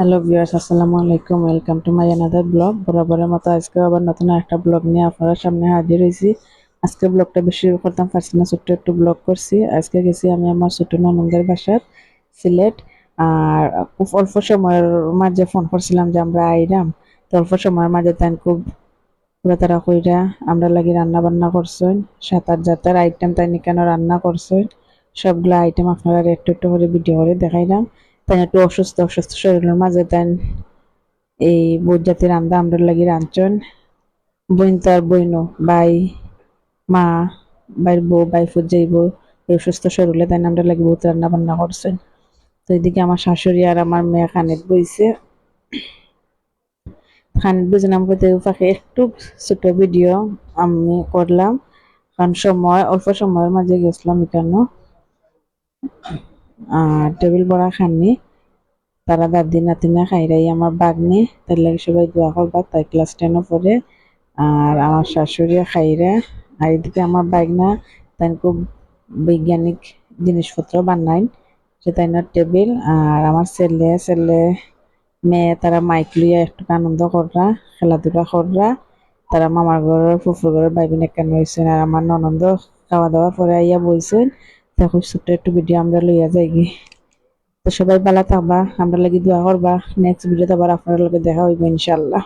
Hello viewers আসসালামু আলাইকুম। Welcome to my another blog বরাবরের মতো আজকে আবার নতুন একটা ব্লগ নিয়ে আপনার সামনে হাজির হয়েছি। আজকে ব্লগটা বেশি করতাম পারছি না ছোট্ট একটু ব্লগ করছি। আজকে গেছি আমি আমার ছোট ননন্দের বাসার সিলেট। আর খুব অল্প সময়ের মাঝে ফোন করছিলাম যে আমরা আইরাম। তো অল্প সময়ের মাঝে তাই খুব পুরো তারা কইরা আমরা লাগি রান্না বান্না করছেন। সাত আট জাতের আইটেম তাই কেন রান্না করছেন? সবগুলো আইটেম আপনারা একটু একটু করে ভিডিও করে দেখাইলাম। তাই একটু অসুস্থ অসুস্থ শরীরের মাঝে তাই এই বহুত জাতি রান্দা আমরা লাগি রাঁধছেন বইন তার বইন বাই মা বাইর বউ, বাই ফুট যাইব, এই অসুস্থ শরীরে তাই আমরা লাগি বহুত রান্না বান্না করছেন। তো এদিকে আমার শাশুড়ি আর আমার মেয়ে খানিত বইছে। বুঝে নাম করতে ফাঁকে একটু ছোট ভিডিও আমি করলাম, কারণ সময়, অল্প সময়ের মাঝে গেছিলাম এখানে টেবিল বড়া খাননি। তারা দাদি নাতিনা খাইরাই আমার বাগনি, তার লাগে সবাই দোয়া করবা, তাই ক্লাস টেনও পড়ে। আর আমার শাশুড়ি খাইরা, আর এদিকে আমার বাগনা, তাই খুব বৈজ্ঞানিক জিনিসপত্র বানাই সে তাইনার টেবিল আর আমার ছেলে ছেলে মেয়ে, তারা মাইক লিয়ে একটু আনন্দ কররা, খেলাধুলা কররা। তারা মামার ঘরের, ফুফুর ঘরের বাইবিন বোন একান্ন হয়েছেন আর আমার ননন্দ খাওয়া দাওয়া পরে আইয়া বইছেন। খুব ছোট্ট একটু ভিডিও আমরা লইয়া যাই তো সবাই ভালো থাকবা, আমরা লাগি দোয়া করবা। নেক্সট ভিডিওতে আবার আপনার লগে দেখা হইব ইনশাল্লাহ